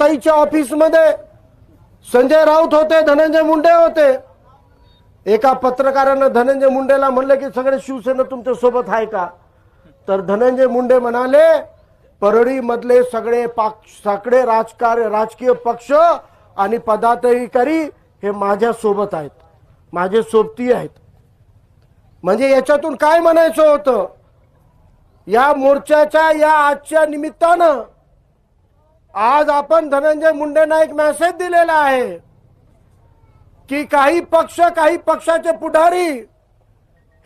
ताईच्या ऑफिसमध्ये संजय राऊत होते धनंजय मुंडे होते. एका पत्रकारानं धनंजय मुंडेला म्हणलं की सगळे शिवसेना तुमच्यासोबत आहे का? तर धनंजय मुंडे म्हणाले परळी मधले सगळे सगळे राजकार राजकीय पक्ष आणि पदाधिकारी हे माझ्या सोबत आहेत. माझे सोबती आहेत. म्हणजे याच्यातून काय म्हणायचं होतं? या मोर्चाच्या या आजच्या निमित्तानं आज आपण धनंजय मुंडेंना एक मेसेज दिलेला आहे की काही पक्ष काही पक्षाचे पुढारी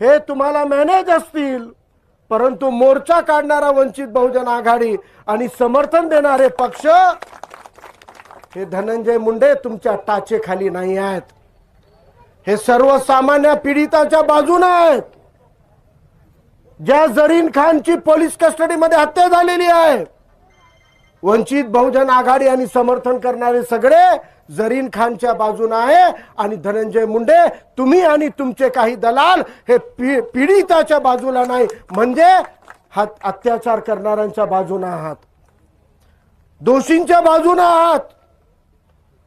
हे तुम्हाला मॅनेज असतील. परंतु मोर्चा काढणारा वंचित बहुजन आघाडी आणि समर्थन देणारे पक्ष हे धनंजय मुंडे तुमच्या टाचेखाली नाही आहेत. हे सर्वसामान्य पीडिताच्या बाजूने आहेत. ज्या जरीन खानची पोलीस कस्टडीमध्ये हत्या झालेली आहे. वंचित बहुजन आघाडी आणि समर्थन करणारे सगळे जरीन खानच्या बाजून आहे आणि धनंजय मुंडे तुम्ही आणि तुमचे काही दलाल हे पी पीडिताच्या बाजूला नाही म्हणजे हा अत्याचार करणाऱ्यांच्या बाजून आहात. दोषींच्या बाजून आहात.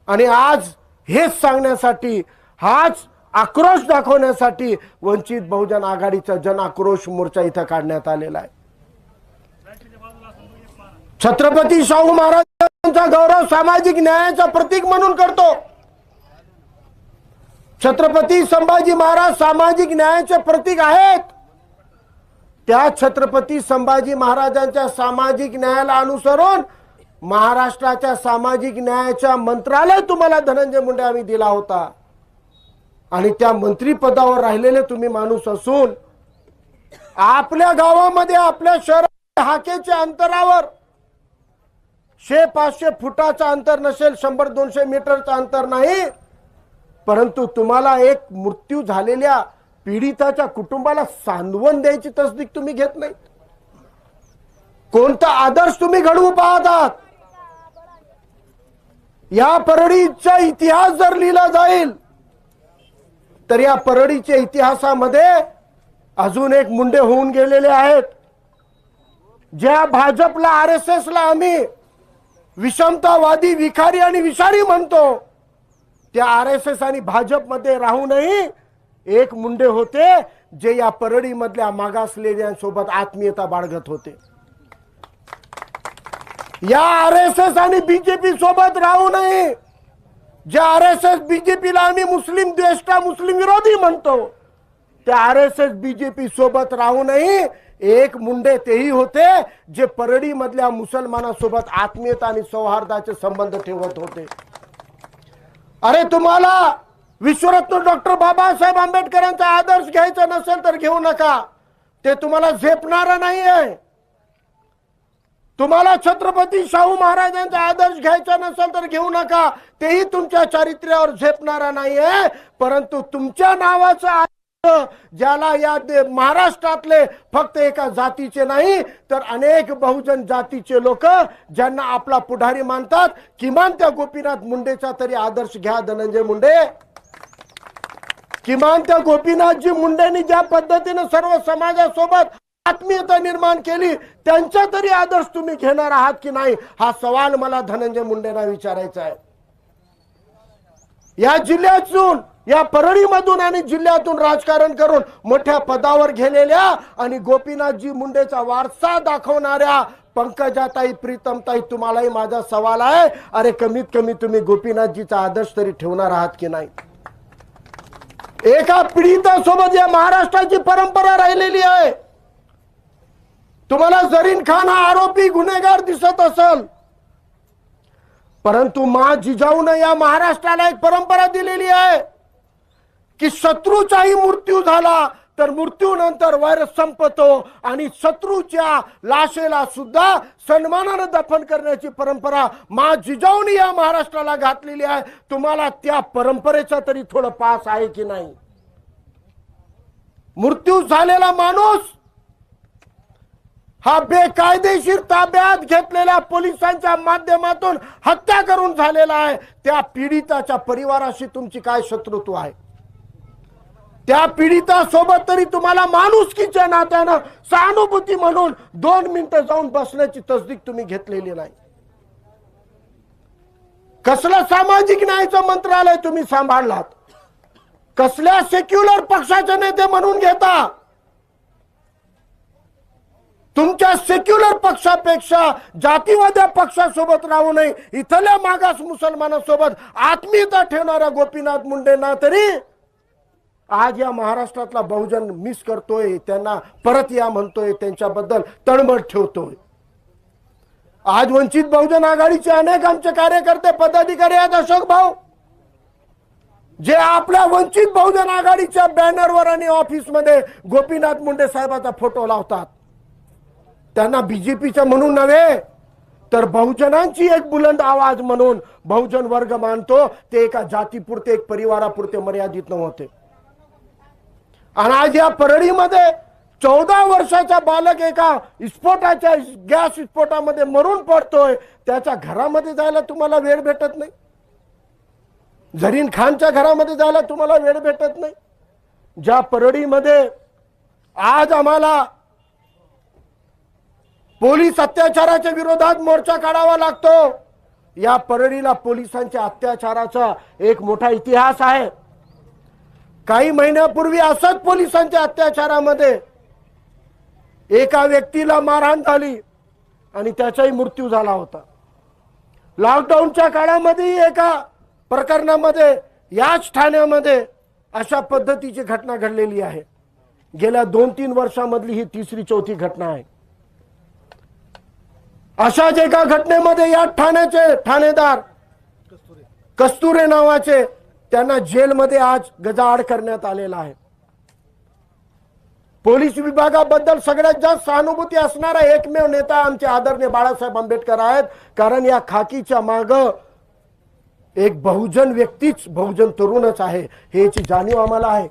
आणि आज हेच सांगण्यासाठी हाच आक्रोश दाखवण्यासाठी वंचित बहुजन आघाडीचा जन आक्रोश मोर्चा इथं काढण्यात आलेला आहे. छत्रपती शाहू महाराजांचा गौरव सामाजिक न्यायाचा प्रतीक म्हणून करतो. छत्रपती संभाजी महाराज सामाजिक न्यायाचे प्रतीक आहेत. त्या छत्रपती संभाजी महाराजांच्या सामाजिक न्यायाला अनुसरून महाराष्ट्राच्या सामाजिक न्यायाच्या मंत्रालय तुम्हाला धनंजय मुंडे आम्ही दिला होता. आणि त्या मंत्रीपदावर राहिलेले तुम्ही माणूस असून आपल्या गावामध्ये आपल्या शहरात हाकेच्या अंतरावर शे पाचशे फुटाचं अंतर नसेल शंभर दोनशे मीटरचं अंतर नाही. परंतु तुम्हाला एक मृत्यू झालेल्या पीडिताच्या कुटुंबाला सांत्वन द्यायची तसदीक तुम्ही घेत नाही. कोणता आदर्श तुम्ही घडवू पाहत आहात या परळीचा इतिहास जर लिहिला जाईल तर या परळीच्या इतिहासामध्ये अजून एक मुंडे होऊन गेलेले आहेत. ज्या भाजपला आर एस एस ला आम्ही विषमतावादी विखारी आणि विषारी म्हणतो. त्या आर एस एस आणि भाजपमध्ये राहूनही एक मुंडे होते जे या परळीमधल्या मागासलेल्यांसोबत आत्मीयता बाळगत होते. या आर एस एस आणि बीजेपी सोबत राहूनही ज्या आर एस एस बीजेपीला आम्ही मुस्लिम द्वेष्टा मुस्लिम विरोधी म्हणतो त्या आर एस एस बीजेपी सोबत राहूनही एक मुंडे तेही होते जे परडी मधल्या मुसलमानासोबत आत्मीयता आणि सौहार्दाचे संबंध ठेवत होते. अरे तुम्हाला विश्वरत्न डॉक्टर बाबासाहेब आंबेडकरांचा आदर्श घ्यायचा नसेल तर घेऊ नका. ते तुम्हाला झेपणारा नाही आहे तुम्हाला छत्रपती शाहू महाराजांचा आदर्श घ्यायचा नसेल तर घेऊ नका. तेही तुमच्या चारित्र्यावर झेपणारा नाहीये. परंतु तुमच्या नावाचा ज्याला या महाराष्ट्रातले फक्त एका जातीचे नाही तर अनेक बहुजन जातीचे लोक ज्यांना आपला पुढारी मानतात किमान त्या गोपीनाथ मुंडेचा तरी आदर्श घ्या धनंजय मुंडे. किमान त्या गोपीनाथजी मुंडेंनी ज्या पद्धतीने सर्व समाजासोबत आत्मीयता निर्माण केली त्यांचा तरी आदर्श तुम्ही घेणार आहात की नाही हा सवाल मला धनंजय मुंडेंना विचारायचा आहे. या जिल्ह्यातून या परळीमधून आणि जिल्ह्यातून राजकारण करून मोठ्या पदावर गेलेल्या आणि गोपीनाथजी मुंडेचा वारसा दाखवणाऱ्या पंकजाताई प्रीतमताई तुम्हालाही माझा सवाल आहे. अरे कमीत कमी तुम्ही गोपीनाथजीचा आदर्श तरी ठेवणार आहात की नाही? एका पीडितासोबत या महाराष्ट्राची परंपरा राहिलेली आहे. तुम्हाला जरीन खान हा आरोपी गुन्हेगार दिसत असल परंतु मा जिजाऊन या महाराष्ट्राला एक परंपरा दिलेली आहे. की शत्रूचाही मृत्यू झाला तर मृत्यूनंतर व्हायरस संपतो आणि शत्रूच्या लाशेला सुद्धा सन्मानानं दफन करण्याची परंपरा मा जिजाऊने या महाराष्ट्राला घातलेली आहे. तुम्हाला त्या परंपरेचा तरी थोडं पास आहे की नाही? मृत्यू झालेला माणूस हा बेकायदेशीर ताब्यात घेतलेल्या पोलिसांच्या माध्यमातून हत्या करून झालेला आहे. त्या पीडिताच्या परिवाराशी तुमची काय शत्रुत्व आहे? त्या पीडितासोबत तरी तुम्हाला माणुसकीच्या नात्यानं सहानुभूती म्हणून दोन मिनिटं जाऊन बसण्याची तसदीक तुम्ही घेतलेली नाही. कसलं सामाजिक न्यायाचं मंत्रालय तुम्ही सांभाळलात? कसल्या सेक्युलर पक्षाचे नेते म्हणून घेता? तुमच्या सेक्युलर पक्षापेक्षा जातीवाद्या पक्षासोबत राहू नये इथल्या मागास मुसलमानासोबत आत्मीयता ठेवणाऱ्या गोपीनाथ मुंडेंना तरी आज या महाराष्ट्रातला बहुजन मिस करतोय त्यांना परत या म्हणतोय त्यांच्याबद्दल तळमळ ठेवतोय. आज वंचित बहुजन आघाडीचे अनेक आमचे कार्यकर्ते पदाधिकारी आहेत अशोक भाऊ. जे आपल्या वंचित बहुजन आघाडीच्या बॅनरवर आणि ऑफिसमध्ये गोपीनाथ मुंडे साहेबाचा फोटो लावतात. त्यांना बीजेपीचं म्हणून नव्हे तर बहुजनांची एक बुलंद आवाज म्हणून बहुजन वर्ग मानतो ते एका जातीपुरते एक परिवारापुरते मर्यादित नव्हते. आणि आज या परळीमध्ये चौदा वर्षाचा बालक एका विस्फोटाच्या गॅस विस्फोटामध्ये मरून पडतोय. त्याच्या घरामध्ये जायला तुम्हाला वेळ भेटत नाही. झरीन खानच्या घरामध्ये जायला तुम्हाला वेळ भेटत नाही. ज्या परळीमध्ये आज आम्हाला पोलीस अत्याचाराच्या विरोधात मोर्चा काढावा लागतो या परळीला पोलिसांच्या अत्याचाराचा एक मोठा इतिहास आहे. काही महिन्यापूर्वी असंच पोलिसांच्या अत्याचारामध्ये एका व्यक्तीला मारहाण झाली आणि त्याचाही मृत्यू झाला होता. लॉकडाऊनच्या काळामध्येही एका प्रकरणामध्ये याच ठाण्यामध्ये अशा पद्धतीची घटना घडलेली आहे. गेल्या दोन तीन वर्षामधली ही तिसरी चौथी घटना आहे. अशाच एका घटनेमध्ये या ठाण्याचे ठाणेदार कस्तुरे नावाचे त्यांना जेलमध्ये आज गजाआड करण्यात आलेला आहे. पोलीस विभागाबद्दल सगळ्यात जास्त सहानुभूती असणारा एकमेव नेता आमचे आदरणीय बाळासाहेब आंबेडकर आहेत. कारण या खाकीच्या माग एक बहुजन व्यक्तीच बहुजन तरुणच आहे. ह्याची जाणीव आम्हाला आहे.